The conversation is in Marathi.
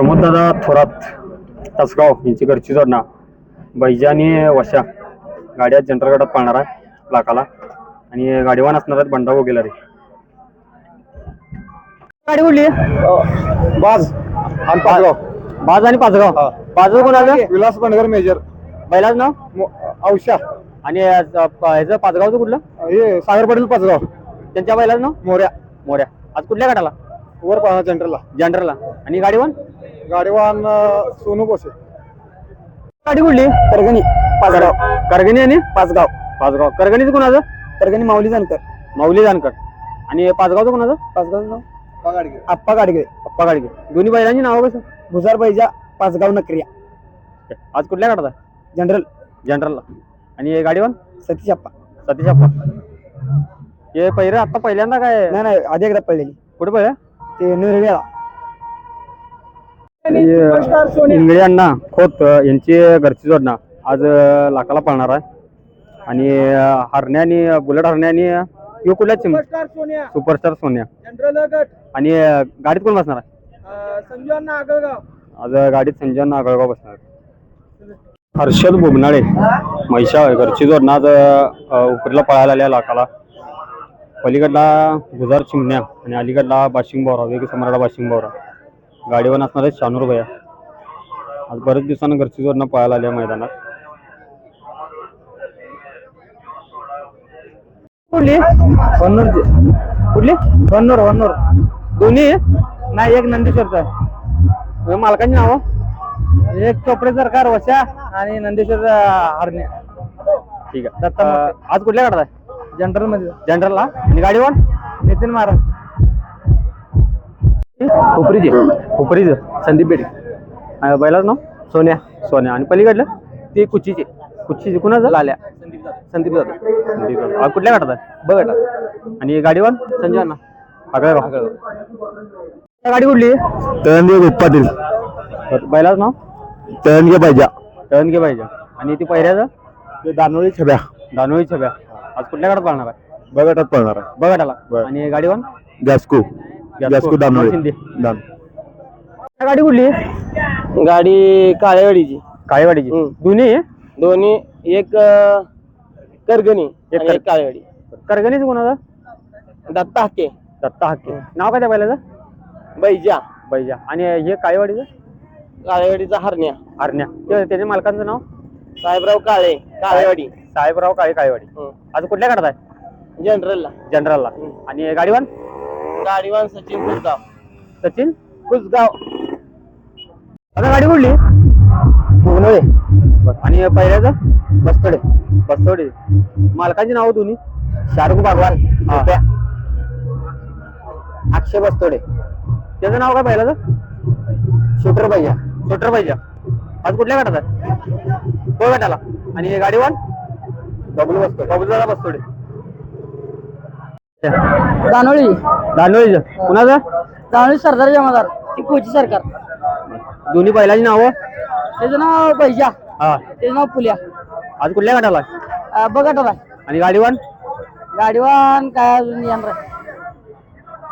प्रमोददादा थोरात तासगाव यांची घरची जोडणा. बैजा आणि वशा गाड्या जनरल गटात पाळणार आहे लाखाला. आणि गाडीवान असणार आहेत बंडा वगैरे रे गाडी कुठली? बाज आणि पाचगाव. बाज आणि पाचगाव. हा. पाचगाव कोणाचं विलास बंडगर मेजर. बैलाच नाव? मो- औषा. आणि ह्याचं पाचगावचं कुठलं? हे सागर पाटील पाचगाव. त्यांच्या बैलाचं नाव? मोऱ्या. मोऱ्या. आज कुठल्या गटाला? वर पाहा सेंटरला जनरलला. आणि गाडीवान गाडीवान अं, सोनू बोसे. गाडी कुठली? परगणी पाचगाव. करगणी आणि? पाचगाव. पाचगाव. करगणीचं कोणाचं परगणी माऊली जानकर. माऊली जानकर. आणि पाचगावचं कोणाचं पाचगाव नाव? आप्पा गाडगे. पप्पा गाडगे. दोन्ही बैलांची नावं कसं? भुसार बैजा पाचगाव नकरिया. आज कुठल्या आहे? जनरल. जनरलला. आणि गाडीवान? सतीश आप्पा सतीश अप्पा. हे पहिलं आता पहिल्यांदा काय? नाही नाही आधी एकदा पडलेली कुठे पहिलं ते निर्वेळा. इंगळे अण्णा खोत यांची घरची जोडणा. आज अं, लाखाला पळणार आहे. आणि हरण्या आणि बुलेट हरण्या आणि सोनिया. सुपरस्टार सोन्या. आणि गाडीत कोण बसणार आहे? आज गाडीत संजय नागळगाव बसणार हर्षद बोबनाळे महिषा घरची जोडणं आज उपरीला पळायला आल्या लाखाला. पलीकडला गुजार चिमण्या आणि अलीकडला बाशिंग बोरा वेग सम्राट बाशिंग बोरा. गाडीवर असणार आहे शानूर भया. आज बरेच दिवसानं घरची जोडणं पळायला आल्या मैदानात. कुठली? वन्नूर कुठली? वन्नूर वन्नूर. दोन्ही? नाही एक नंदीश्वरचा मालकांची नावं? एक चोपडे सरकार वशा आणि नंदीश्वर हरणे ठीक आहे. दत्ता आज कुठल्या गाडात आहे? जनरलमध्ये जनरलला. आणि गाडीवर? नितीन महाराज. हुपरीचे हुपरीचं संदीप बेडे. बैलाच नाव? सोन्या. सोन्या. आणि पलीकडलं? ते कुच्चीचे कुच्चीचे कुणाचं? लाल्या. संदीप दादा संदीप दादा आज कुठल्या गाठात आहे? बघा आणि गाडीवर? संजय अण्णा. आगळगाव. गाडी कुठली? तळणगे उत्पादील बैलाच नाव? तळणगे पाहिजे टर्न पाहिजे आणि ती पहिऱ्याचं? ते दानोळी छब्या. दानोळी छब्या. आज कुठल्या गाडात पाळणार आहे? बघटात पळणार आहे. बघाटाला. आणि गाडीवर? गॅस्को. दान गाडी कुठली? गाडी काळेवाडीची. काळेवाडीची. दोन्ही? दोन्ही एक अं, करगणी एक आणि कर- एक काळेवाडी. करगणीच कोणाचं? दत्ता हाके दत्ता हक्के नाव काय त्या बैलाचं? बैजा. बैजा. आणि हे काळेवाडीचं? काळेवाडीचा हरण्या. आरण्या ते- त्याच्या मालकांचं नाव? साहेबराव काळे काळेवाडी. साहेबराव काळे काळेवाडी. आज कुठल्या गाडात आहे? जनरलला. जनरलला. हं. आणि गाडीवान? गाडीवान सचिन कुसगाव सचिन? कुसगाव आता गाडी कुठली? भुगनोळे आणि पहिल्याचं? बस्तोडे. बस्तोडे. मालकांची नाव दोन्ही? शाहरुख. रुपया. अक्षय बस्तोडे. त्याचं नाव काय पहिल्याचं? शूटर भैया. छोटर पाहिजे आज कुठल्या गाठात आहे? तो गाठाला आणि गाडीवान बबलू बस्तोडे. बाबूदादा बस्तोडे. दानोळी. दांडोळीचं कुणाचं? दानोळी सरदार जमादार ती कोची सरकार. दोन्ही बैलाची नावं? त्याचं नाव बैजा. हा. त्याचं नाव पुल्या. आज कुठल्या आहे? बघा आणि गाडीवान? गाडीवान काय अजून येणार